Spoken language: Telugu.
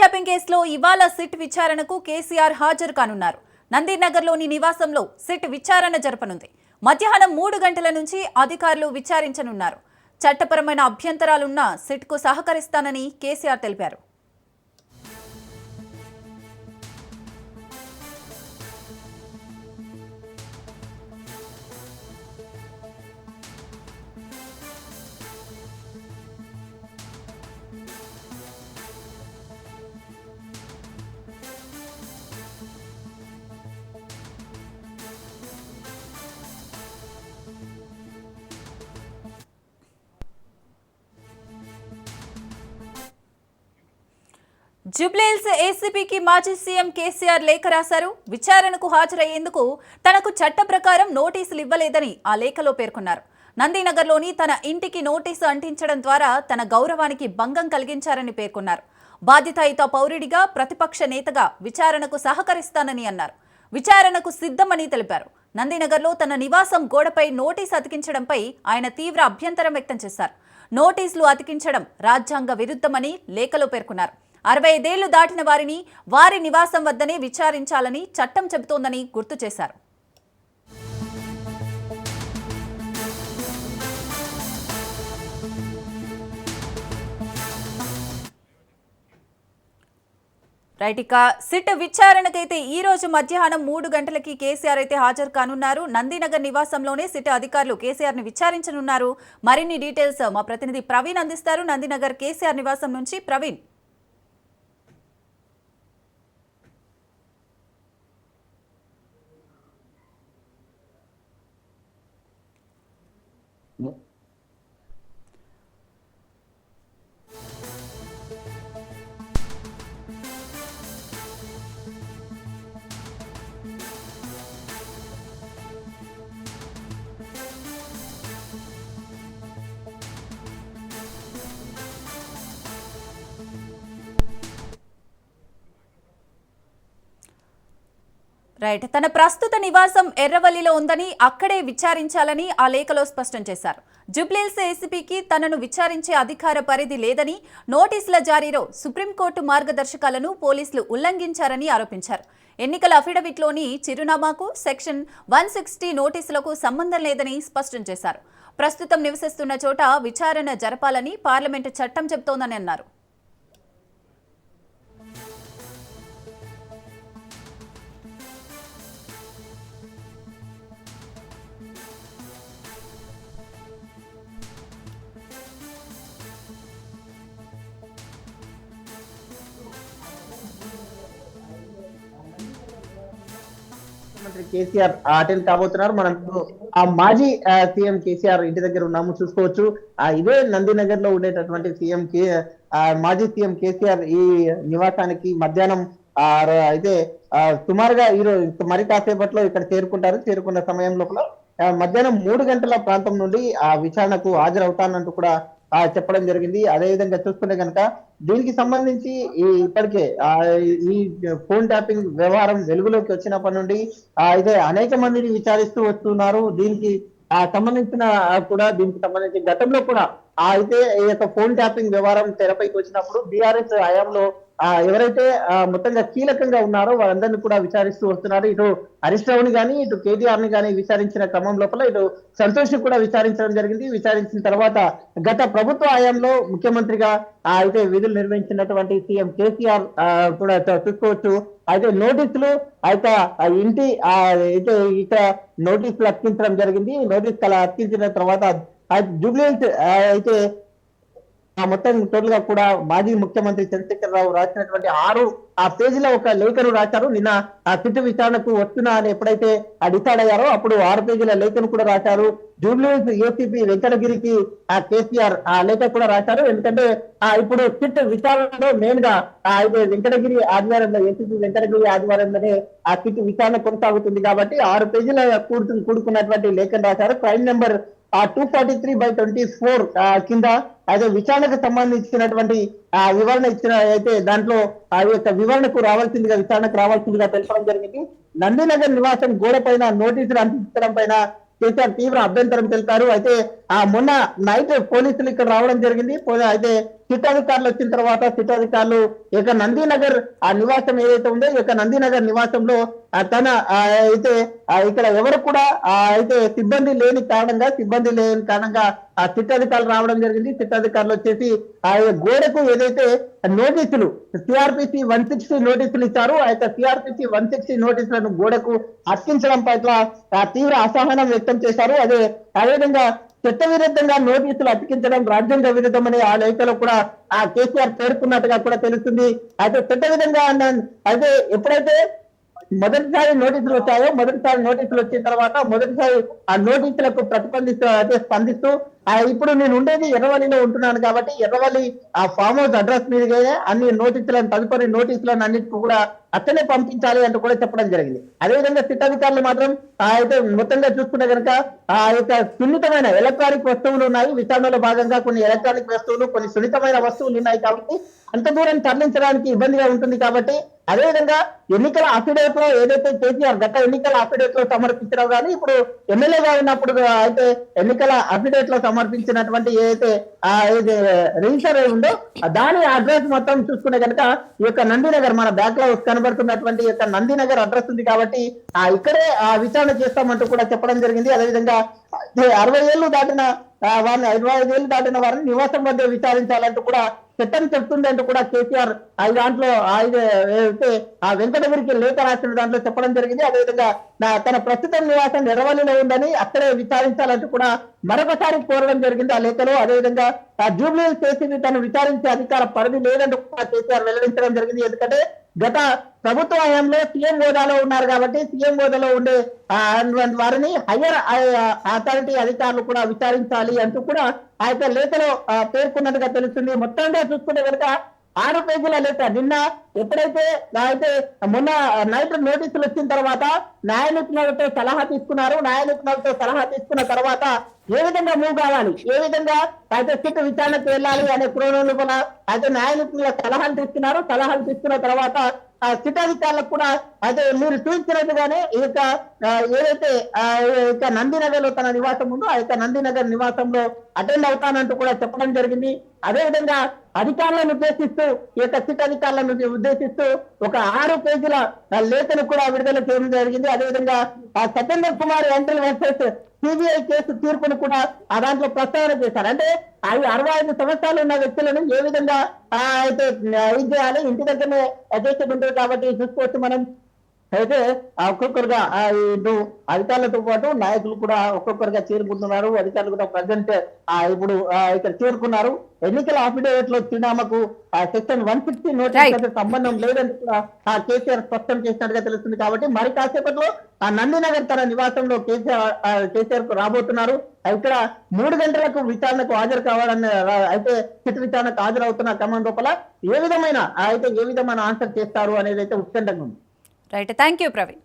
ఫోన్ ట్యాపింగ్ కేసులో ఇవాళ సిట్ విచారణకు కేసీఆర్ హాజరు కానున్నారు. నందీనగర్లోని నివాసంలో సిట్ విచారణ జరపనుంది. మధ్యాహ్నం మూడు గంటల నుంచి అధికారులు విచారించనున్నారు. చట్టపరమైన అభ్యంతరాలున్నా సిట్కు సహకరిస్తానని కేసీఆర్ తెలిపారు. జూబ్లీహిల్స్ ఏసీపీకి మాజీ సీఎం కేసీఆర్ లేఖ రాశారు. విచారణకు హాజరయ్యేందుకు తనకు చట్ట ప్రకారం నోటీసులు ఇవ్వలేదని ఆ లేఖలో పేర్కొన్నారు. నందీనగర్లోని తన ఇంటికి నోటీసు అంటించడం ద్వారా తన గౌరవానికి భంగం కలిగించారని పేర్కొన్నారు. బాధ్యతాయుత పౌరుడిగా ప్రతిపక్ష నేతగా విచారణకు సహకరిస్తానని అన్నారు. విచారణకు సిద్ధమని తెలిపారు. నందీనగర్లో తన నివాసం గోడపై నోటీసు అతికించడంపై ఆయన తీవ్ర అభ్యంతరం వ్యక్తం చేశారు. నోటీసులు అతికించడం రాజ్యాంగ విరుద్ధమని లేఖలో పేర్కొన్నారు. అరవై ఐదేళ్ళు దాటిన వారిని వారి నివాసం వద్దనే విచారించాలని చట్టం చెబుతోందని గుర్తు చేశారు. రైట్ ఇక సిట్ విచారణకైతే ఈ రోజు మధ్యాహ్నం మూడు గంటలకి కేసీఆర్ అయితే హాజరు కానున్నారు. నందినగర్ నివాసంలోనే సిట్ అధికారులు కేసీఆర్ని విచారించనున్నారు. మరిన్ని డీటెయిల్స్ మా ప్రతినిధి ప్రవీణ్ అందిస్తారు. నందినగర్ కేసీఆర్ నివాసం నుంచి ప్రవీణ్. రైట్. తన ప్రస్తుత నివాసం ఎర్రవల్లిలో ఉందని అక్కడే విచారించాలని ఆ లేఖలో స్పష్టం చేశారు. జుబ్లీల్స్ ఏసీపీకి తనను విచారించే అధికార పరిధి లేదని నోటీసుల జారీలో సుప్రీంకోర్టు మార్గదర్శకాలను పోలీసులు ఉల్లంఘించారని ఆరోపించారు. ఎన్నికల అఫిడవిట్లోని చిరునామాకు సెక్షన్ వన్ సిక్స్టీ నోటీసులకు సంబంధం లేదని స్పష్టం చేశారు. ప్రస్తుతం నివసిస్తున్న చోట విచారణ జరపాలని పార్లమెంటు చట్టం చెబుతోందని అన్నారు. ముఖ్యమంత్రి కేసీఆర్ అటెండ్ కాబోతున్నారు. మనం ఆ మాజీ సీఎం కేసీఆర్ ఇంటి దగ్గర ఉన్నాము చూసుకోవచ్చు. ఆ ఇదే నందినగర్లో ఉండేటటువంటి సీఎం కే ఆ, మాజీ సీఎం కేసీఆర్ ఈ నివాసానికి మధ్యాహ్నం ఆ, అయితే సుమారుగా ఈరోజు మరి కాసేపట్లో ఇక్కడ చేరుకుంటారు. చేరుకున్న సమయం లోపల మధ్యాహ్నం మూడు గంటల ప్రాంతం నుండి ఆ విచారణకు హాజరవుతానంటూ కూడా చెప్పడం జరిగింది. అదే విధంగా చూసుకుంటే కనుక దీనికి సంబంధించి ఈ ఇప్పటికే ఆ, ఈ ఫోన్ ట్యాపింగ్ వ్యవహారం వెలుగులోకి వచ్చినప్పటి నుండి ఆ, అయితే అనేక మందిని విచారిస్తూ వస్తున్నారు. దీనికి ఆ సంబంధించిన కూడా దీనికి సంబంధించి గతంలో కూడా అయితే ఈ యొక్క ఫోన్ ట్యాపింగ్ వ్యవహారం తెరపైకి వచ్చినప్పుడు బీఆర్ఎస్ హయాంలో ఎవరైతే మొత్తంగా కీలకంగా ఉన్నారో వాళ్ళందరినీ కూడా విచారిస్తూ వస్తున్నారు. ఇటు హరీష్ రావుని కానీ ఇటు కేటీఆర్ని కానీ విచారించిన క్రమం లోపల ఇటు సంతోష్ కూడా విచారించడం జరిగింది. విచారించిన తర్వాత గత ప్రభుత్వ హయాంలో ముఖ్యమంత్రిగా అయితే విధులు నిర్వహించినటువంటి సీఎం కేసీఆర్ కూడా చూసుకోవచ్చు అయితే నోటీసులు అయితే ఇంటి ఆ, అయితే ఇక్కడ నోటీసులు అర్పించడం జరిగింది. నోటీసులు అలా అర్పించిన తర్వాత జూబ్లీ అయితే మొత్తం టోటల్గా కూడా మాజీ ముఖ్యమంత్రి చంద్రశేఖర్ రావు రాసినటువంటి ఆరు ఆ పేజీలో ఒక లేఖను రాశారు. నిన్న ఆ సిట్టు విచారణకు వస్తున్నా అని ఎప్పుడైతే ఆ డిసైడ్ అయ్యారో అప్పుడు ఆరు పేజీల లేఖను కూడా రాశారు. జూబ్లీస్ ఏసీపీ వెంకటగిరికి ఆ కేసీఆర్ ఆ లేఖ కూడా రాశారు. ఎందుకంటే ఆ ఇప్పుడు సిట్ విచారణలో మెయిన్గా ఆ అయితే వెంకటగిరి ఆదివారంలో ఏసీపీ వెంకటగిరి ఆదివారంలోనే ఆ సిట్ విచారణ కొనసాగుతుంది కాబట్టి ఆరు పేజీల కూడుకున్నటువంటి లేఖను రాశారు. క్రైమ్ నెంబర్ ఆ two forty three by twenty four కింద అయితే విచారణకు సంబంధించినటువంటి ఆ వివరణ ఇచ్చిన అయితే దాంట్లో ఆ యొక్క వివరణకు రావాల్సిందిగా విచారణకు రావాల్సిందిగా తెలపడం జరిగింది. నందినగర్ నివాసం గోడ పైన నోటీసులు అందించడం పైన కేసీఆర్ తీవ్ర అభ్యంతరం తెలిపారు. అయితే ఆ మొన్న నైట్ పోలీసులు ఇక్కడ రావడం జరిగింది. అయితే సిట్ అధికారులు వచ్చిన తర్వాత సిట్ అధికారులు ఇక నందీనగర్ ఆ నివాసం ఏదైతే ఉందో ఇక యొక్క నందీనగర్ నివాసంలో తన ఆ, అయితే ఇక్కడ ఎవరు కూడా ఆ, అయితే సిబ్బంది లేని కారణంగా సిబ్బంది లేని కారణంగా ఆ సిట్ అధికారులు రావడం జరిగింది. సిట్ అధికారులు వచ్చేసి ఆ గోడకు ఏదైతే నోటీసులు సిఆర్పిసి వన్ సిక్స్టీ నోటీసులు ఇచ్చారు. ఆ యొక్క సిఆర్పిసి వన్ సిక్స్టీ నోటీసులను గోడకు అర్పించడం పట్ల ఆ, తీవ్ర అసహనం వ్యక్తం చేశారు. అదే అదేవిధంగా చట్ట విరుద్ధంగా నోటీసులు అతికించడం రాజ్యాంగ విరుద్ధమని ఆ లేఖలో కూడా ఆ కేసీఆర్ పేర్కొన్నట్టుగా కూడా తెలుస్తుంది. అయితే చట్ట విధంగా అయితే ఎప్పుడైతే మొదటిసారి నోటీసులు వచ్చాయో మొదటిసారి నోటీసులు వచ్చిన తర్వాత మొదటిసారి ఆ నోటీసులకు ప్రతిబంధిస్తూ అయితే స్పందిస్తూ ఆ ఇప్పుడు నేను ఉండేది ఎర్రవల్లిలో ఉంటున్నాను కాబట్టి ఎర్రవల్లి ఆ ఫామ్ హౌస్ అడ్రస్ మీదగానే అన్ని నోటీసులను తదుపరి నోటీసులను అన్నిటికీ కూడా అట్లనే పంపించాలి అంటూ కూడా చెప్పడం జరిగింది. అదేవిధంగా సిట్ మాత్రం ఆ అయితే మొత్తంగా చూసుకుంటే కనుక ఆ యొక్క సున్నితమైన ఎలక్ట్రానిక్ వస్తువులు ఉన్నాయి. విచారణలో భాగంగా కొన్ని ఎలక్ట్రానిక్ వస్తువులు కొన్ని సున్నితమైన వస్తువులు ఉన్నాయి కాబట్టి అంత దూరం తరలించడానికి ఇబ్బందిగా ఉంటుంది కాబట్టి అదేవిధంగా ఎన్నికల అఫిడేట్లో ఏదైతే కేసీఆర్ గత ఎన్నికల అఫిడేట్లో సమర్పించడం కానీ ఇప్పుడు ఎమ్మెల్యేగా ఉన్నప్పుడు అయితే ఎన్నికల అఫిడేట్లో సమర్పించినటువంటి ఏదైతే ఆ రిజిస్టర్ అయి ఉందో దాని అడ్రస్ మొత్తం చూసుకునే కనుక ఈ యొక్క నందినగర్ మన బ్యాక్లో కనబడుతున్నటువంటి యొక్క నందినగర్ అడ్రస్ ఉంది కాబట్టి ఆ ఇక్కడే ఆ విచారణ చేస్తామంటూ కూడా చెప్పడం జరిగింది. అదేవిధంగా అరవై ఏళ్ళు దాటిన వారిని ఇరవై ఐదు ఏళ్ళు దాటిన వారిని నివాసం వద్ద విచారించాలంటూ కూడా చట్టం చెప్తుంది కూడా కేసీఆర్ ఆ దాంట్లో ఐదు ఏదైతే ఆ వెంకటగిరికి లేఖ రాసిన దాంట్లో చెప్పడం జరిగింది. అదేవిధంగా నా తన ప్రస్తుతం నివాసం ఎర్రవల్లిలో ఉందని అక్కడే విచారించాలంటూ కూడా మరొకసారి కోరడం జరిగింది ఆ లేఖలో. అదేవిధంగా ఆ జూబ్లీ కేసీని తను విచారించే అధికార పరిధి లేదంటూ కూడా కేసీఆర్ వెల్లడించడం జరిగింది. ఎందుకంటే గత ప్రభుత్వ హయాంలో సీఎం హోదాలో ఉన్నారు కాబట్టి సీఎం హోదాలో ఉండే వారిని హయ్యర్ అథారిటీ అధికారులు కూడా విచారించాలి అంటూ కూడా ఆ యొక్క లేఖలో పేర్కొన్నట్టుగా తెలుస్తుంది. మొత్తంగా చూసుకుంటే కనుక ఆరు పేజీల లేఖ. నిన్న ఎప్పుడైతే అయితే మొన్న నైట్ నోటీసులు వచ్చిన తర్వాత న్యాయనిపుణులతో సలహా తీసుకున్నారు. న్యాయనిపుణులతో సలహా తీసుకున్న తర్వాత ఏ విధంగా మూవ్ కావాలి? ఏ విధంగా అయితే సిట్ విచారణకు వెళ్ళాలి అనే క్రోణంలో కూడా అయితే న్యాయనిపుణుల సలహాలు తీసుకున్నారు. సలహాలు తీసుకున్న తర్వాత ఆ సిట్ అధికారులకు కూడా అయితే మీరు చూపించినట్టుగానే ఈ యొక్క ఏదైతే ఆ, యొక్క నందినగర్లో తన నివాసం ఉందో ఆ యొక్క నందినగర్ నివాసంలో అటెండ్ అవుతానంటూ కూడా చెప్పడం జరిగింది. అదే విధంగా అధికారులను ఉద్దేశిస్తూ ఈ యొక్క సిట్ అధికారులను ఉద్దేశిస్తూ ఒక ఆరు పేజీల లేఖను కూడా విడుదల చేయడం జరిగింది. అదేవిధంగా ఆ Satyendra Kumar Antil versus CBI case తీర్పును కూడా ఆ దాంట్లో ప్రస్తావన చేశారు. అంటే అవి అరవై ఐదు సంవత్సరాలు ఉన్న వ్యక్తులను ఏ విధంగా ఆ, అయితే ఇది చేయాలి ఇంటి దగ్గరనే చేసేది ఉంటుంది కాబట్టి చూసుకోవచ్చు మనం అయితే ఆ ఒక్కొక్కరుగా ఆ ఇటు అధికారులతో పాటు నాయకులు కూడా ఒక్కొక్కరుగా చేరుకుంటున్నారు. అధికారులు కూడా ప్రజెంట్ ఆ ఇప్పుడు ఇక్కడ చేరుకున్నారు. ఎన్నికల అఫిడేవిట్లో చిరునామాకు ఆ section one sixty Right. Notice సంబంధం లేదని కూడా ఆ కేసీఆర్ స్పష్టం చేసినట్టుగా తెలుస్తుంది. కాబట్టి మరి కాసేపట్లో ఆ నందినగర్ తన నివాసంలో కేసీఆర్ కేసీఆర్కు రాబోతున్నారు. ఇక్కడ మూడు గంటలకు విచారణకు హాజరు కావాలని అయితే సిట్ విచారణకు హాజరవుతున్న క్రమం లోపల ఏ విధమైన అయితే ఏ విధమైన ఆన్సర్ చేస్తారు అనేది అయితే ఉత్కంఠంగా ఉంది. Right thank you Praveen.